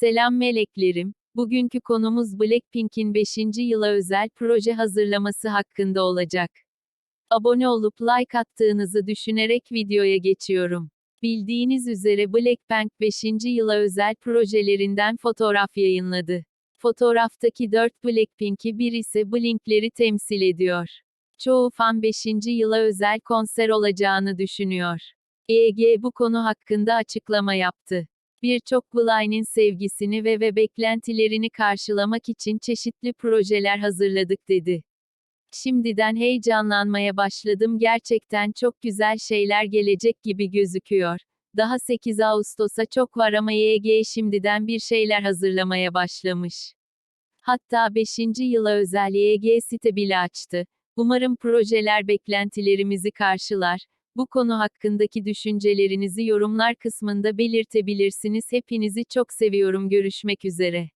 Selam meleklerim. Bugünkü konumuz Blackpink'in 5. yıla özel proje hazırlaması hakkında olacak. Abone olup like attığınızı düşünerek videoya geçiyorum. Bildiğiniz üzere Blackpink 5. yıla özel projelerinden fotoğraf yayınladı. Fotoğraftaki 4 Blackpink'i bir ise Blink'leri temsil ediyor. Çoğu fan 5. yıla özel konser olacağını düşünüyor. EG bu konu hakkında açıklama yaptı. Birçok Blind'in sevgisini ve ve beklentilerini karşılamak için çeşitli projeler hazırladık dedi. Şimdiden heyecanlanmaya başladım gerçekten çok güzel şeyler gelecek gibi gözüküyor. Daha 8 Ağustos'a çok var ama YG şimdiden bir şeyler hazırlamaya başlamış. Hatta 5. yıla özel YG site bile açtı. Umarım projeler beklentilerimizi karşılar. Bu konu hakkındaki düşüncelerinizi yorumlar kısmında belirtebilirsiniz. Hepinizi çok seviyorum. Görüşmek üzere.